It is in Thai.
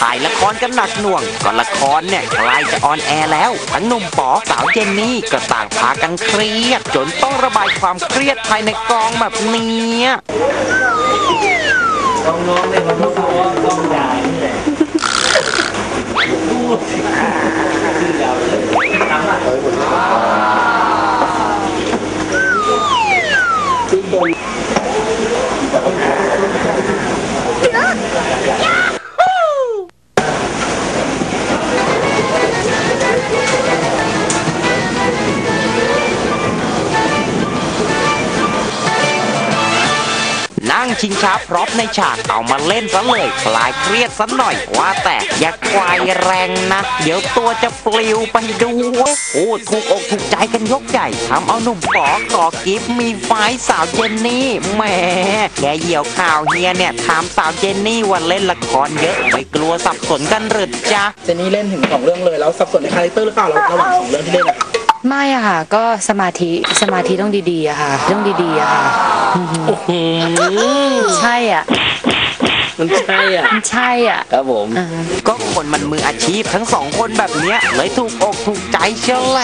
ถ่ายละครกันหนักหน่วงก็ละครเนี่ยใกล้จะออนแอร์แล้ว ทั้งหนุ่มป๋อสาวเจนนี่ก็ต่างพากันเครียด จนต้องระบายความเครียดภายในกองแบบเนี้ยน้องๆเนี่ยมันก็รู้ว่าต้องยาย นั่งชิงช้าพร็อพในฉากเอามาเล่นซะเลยคลายเครียดซะหน่อยว่าแต่อย่าควายแรงนะ เดี๋ยวตัวจะปลิวไปดูโอ้ถูกอกถูกใจกันยกใหญ่ทำเอาหนุ่มป๋อขอกิฟต์มีไฟสาวเจนนี่แหมแกเหี่ยวข่าวเฮียเนี่ยถามสาวเจนนี่ว่าเล่นละครเยอะไม่กลัวสับสนกันหรือจ๊ะเจนนี่เล่นถึงสองเรื่องเลยแล้วสับสนในคาแรคเตอร์หรือเปล่าระหว่างสองเรื่องที่เล่นอะ ไม่อะค่ะ ก็สมาธิสมาธิต้องดีๆอะค่ะ ต้องดีๆอะค่ะใช่อะมันใช่อะ มันใช่อะครับผม อ่า ก็คนมันมืออาชีพทั้งสองคนแบบเนี้ยเลยถูกอกถูกใจเชียวแหละ